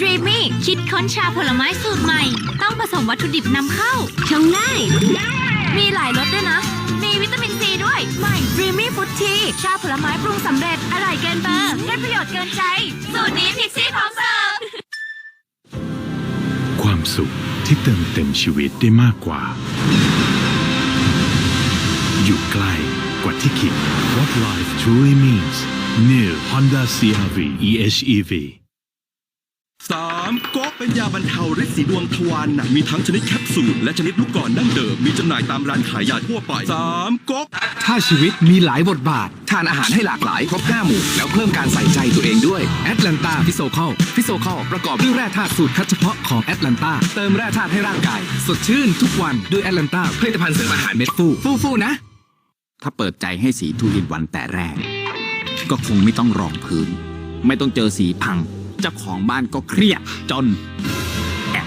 d r e มี่คิดค้นชาผลไม้สูตรใหม่ ต้องผสมวัตถุดิบนำเข้าชงง่าย มีหลายรสด้วยนะ มีวิตามินซีด้วย ใหม่ดรี a m y Fruit Tea ชาผลไม้ปรุงสำเร็จ อร่อยเกินเบอร์ได้ประโยชน์เกินใจ สูตรนี้พิกซี่พร้อมเสิร์ฟความสุขที่เติมเต็มชีวิตได้มากกว่า อยู่ใกล้กว่าที่คิด What life truly means New Honda CRV e h e v 3. ก๊อกเป็นยาบรรเทาฤทธิ์สีดวงทวารหนักมีทั้งชนิดแคปซูลและชนิดลูกก่อนนั่งเดิมมีจำหน่ายตามร้านขายยาทั่วไป 3. ก๊อกถ้าชีวิตมีหลายบทบาท ทานอาหารให้หลากหลายครบ5หมู่ แล้วเพิ่มการใส่ใจตัวเองด้วยแอตแลนตาฟิโซคอลฟิโซคอลประกอบด้วยแร่ธาตุสูตรคัดเฉพาะของแอตแลนตาเติมแร่ธาตุให้ร่างกาย สดชื่นทุกวันด้วยแอตแลนตาผลิตภัณฑ์เสริมอาหารเม็ดฟูฟูฟูนะ ถ้าเปิดใจให้สีทูดินวันแต่แรก ก็คงไม่ต้องรองพื้น ไม่ต้องเจอสีพัง เจ้าของบ้านก็เครียดจนแอบ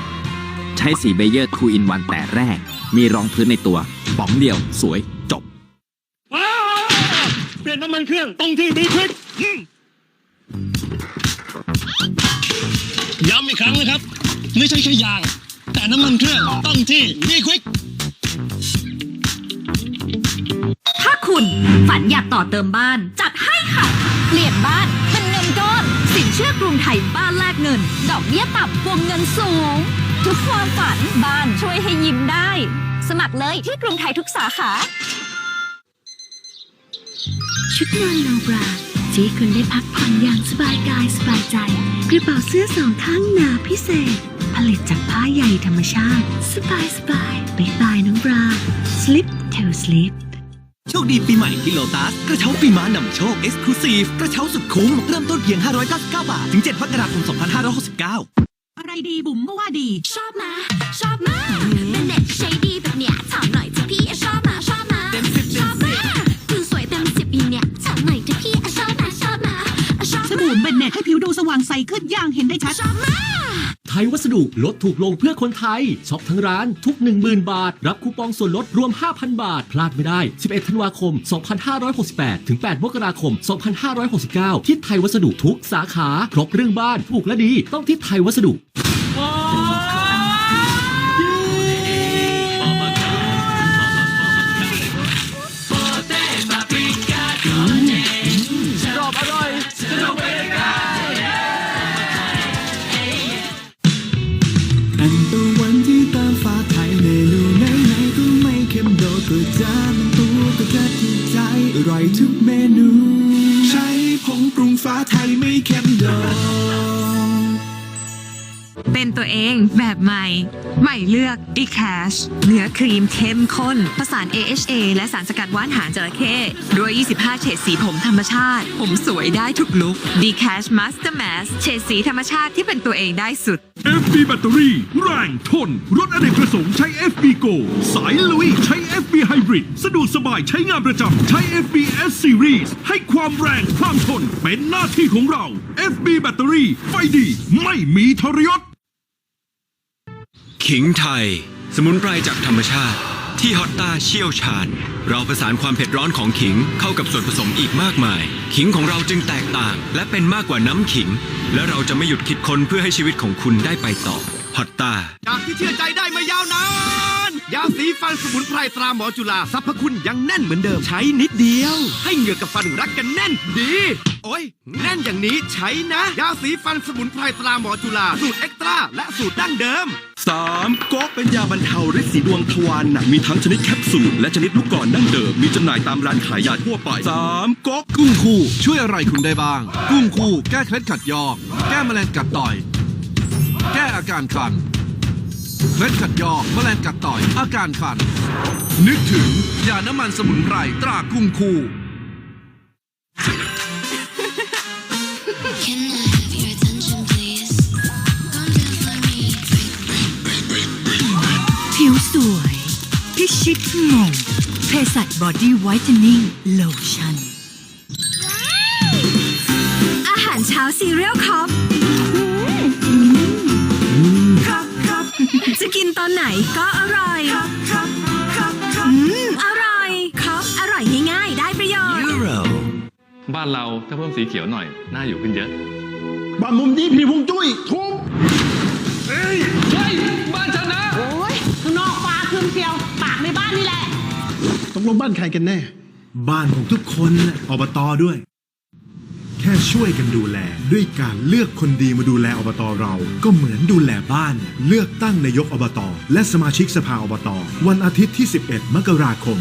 ใช้สีเบเยอร์ทูอินวันแต่แรก มีรองพื้นในตัวป๋องเดียวสวยจบว้าวเปลี่ยนน้ำมันเครื่องตรงที่ดีควิกย้ำอีกครั้งนะครับ ไม่ใช่แค่ยาง แต่น้ำมันเครื่องต้องที่ดีควิก ถ้าคุณฝันอยากต่อเติมบ้าน จัดให้ค่ะ เปลี่ยนบ้าน สินเชื่อกรุงไทยบ้านแลกเงิน ดอกเบี้ยต่ำวงเงินสูง ทุกความฝันบ้านช่วยให้ยิ้มได้ สมัครเลยที่กรุงไทยทุกสาขา ชุดนอนโนบราที่คุณได้พักผ่อนอย่างสบายกายสบายใจ กระเป๋าเสื้อสองข้างหนาพิเศษ ผลิตจากผ้าใยธรรมชาติ สบายสบายไปบายน้องบรา Slip Tail Slip โชคดีปีใหม่ที่โลตัส กระเช้าปีม้านำโชค Exclusive กระเช้าสุดคุ้ม เริ่มต้นเพียง 599 บาท ถึง 7มกราคม 2569 อะไรดีบุ๋มก็ว่าดี ชอบมาชอบมาเป็นเน็ตใช้ดีแบบเนี้ยถามหน่อยที่พี่ชอบมาชอบมาเต็มสิบชอบมาคือสวยเต็มสิบอย่างเนี้ยถามหน่อยที่พี่ชอบมาชอบมาชอบสบู่เบนเน็ตให้ผิวดูสว่างใสขึ้นอย่างเห็นได้ชัดชอบมาไทยวัสดุลดถูกลงเพื่อคนไทยช็อปทั้งร้านทุก 10,000 บาท รับคูปองส่วนลดรวม 5,000 บาท พลาดไม่ได้ 11 ธันวาคม 2568 ถึง 8 มกราคม 2569 ที่ไทยวัสดุทุกสาขา ครบเรื่องบ้านถูกและดี ต้องที่ไทยวัสดุ อันตะวันที่ตามฟ้าไทยเมนูไหนไหนๆก็ไม่เค็มโดดก็จานตัวก็จะถูกใจอร่อยทุกเมนู ใช้ผงปรุงฟ้าไทยไม่เค็มโดด เป็นตัวเองแบบใหม่ ใหม่เลือก d c a s h เนื้อครีมเข้มข้น ผสาน AHA และสารสกัดว่านหางจระเข้ด้วย 25 เฉดสีผมธรรมชาติ ผมสวยได้ทุกลุค d c a s h Master Mask เฉดสีธรรมชาติที่เป็นตัวเองได้สุด FB แบตเตอรี่แรงทน รถอเนกประสงค์ใช้ FB Go สายลุยใช้ FB Hybrid สะดวกสบายใช้งานประจำใช้ FB S Series ให้ความแรงความทนเป็นหน้าที่ของเรา FB แบตเตอรี่ไฟดี ไม่มีทรยศ ขิงไทย สมุนไพรจากธรรมชาติ ที่ฮอตตาเชี่ยวชาญ เราผสานความเผ็ดร้อนของขิงเข้ากับส่วนผสมอีกมากมาย ขิงของเราจึงแตกต่าง และเป็นมากกว่าน้ำขิง และเราจะไม่หยุดคิดค้นเพื่อให้ชีวิตของคุณได้ไปต่อฮอตตาจากที่เชื่อใจได้มายาวนาน ยาสีฟันสมุนไพรตราหมอจุฬาสรรพคุณยังแน่นเหมือนเดิมใช้นิดเดียว ให้เหงือกกับฟันรักกันแน่นดี โอ้ยแน่นอย่างนี้ใช้นะ ยาสีฟันสมุนไพรตราหมอจุฬาสูตรเอ็กตร้าและสูตรดั้งเดิมสามก๊อกเป็นยาบรรเทาฤทธิ์สีดวงทวารหนักมีทั้งชนิดแคปซูลและชนิดลูกก่อนดั้งเดิม มีจำหน่ายตามร้านขายยาทั่วไปสามก๊อกกุ้งคู่ ช่วยอะไรคุณได้บ้าง กุ้งคู่ แก้เคล็ดขัดยอกแก้แมลงกัดต่อย แก้อาการคัน เคล็ดขัดยอกแมลงกัดต่อย อาการคัน นึกถึงยาน้ำมันสมุนไพรตรากุ้งคู่ Can I have your attention please Calm down for me ผิวสวย พิชิตมงเภสัชบอดี้ไวท์เทนนิ่งโลชั่น อาหารเช้าซีเรียลคอฟ ตอนไหนก็อร่อย อืม อร่อยครับอร่อยง่ายๆ ได้ประโยชน์ Euro บ้านเราถ้าเพิ่มสีเขียวหน่อย น่าอยู่ขึ้นเยอะ บ้านมุมนี้ผีพุงจุ้ยทุบเฮ้ยใช่บ้านชนะ โอ้ยข้างนอกฟ้าคืนเชียว ปากในบ้านนี่แหละ ตกลงบ้านใครกันแน่ บ้านของทุกคนน่อบตอด้วย แค่ช่วยกันดูแล ด้วยการเลือกคนดีมาดูแลอบตเรา ก็เหมือนดูแลบ้าน เลือกตั้งนายกอบต และสมาชิกสภาอบต วันอาทิตย์ที่ 11 มกราคม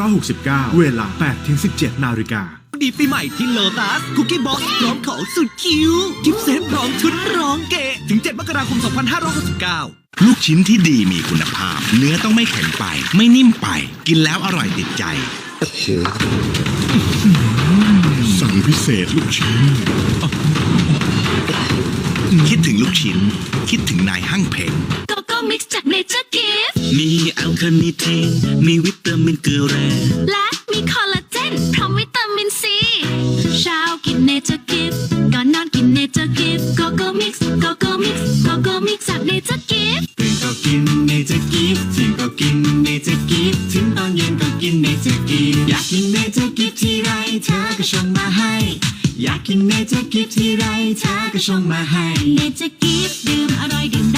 2569 เวลา 8-17 นาฬิกาดีปีใหม่ที่โลตัสคุกกี้บ็อกซ์พร้อมของสุดคิ้วกิฟต์เซตพร้อมชุดร้องเกะถึง 7 มกราคม 2569ลูกชิ้นที่ดีมีคุณภาพ เนื้อต้องไม่แข็งไป ไม่นิ่มไป กินแล้วอร่อยติดใจสั่ งพิเศษลูกชิ้น คิดถึงลูกชิ้น คิดถึงนายหั่งเพงโกโก้มิกซ์จากเนเจอร์กิฟมีแอลคาเนิทีนมีวิตามินเกลือแร่และมีคอลลาเจนพร้อมวิตามินซี นเนก็กินเนเจอร์กิฟอยากกินเนเจอร์กิฟต์ที่ไรเธอก็ชงมาให้ อยากกินเนเจอร์กิฟต์ที่ไรเธอก็ชงมาให้ เนเจอร์กิฟดื่มอร่อย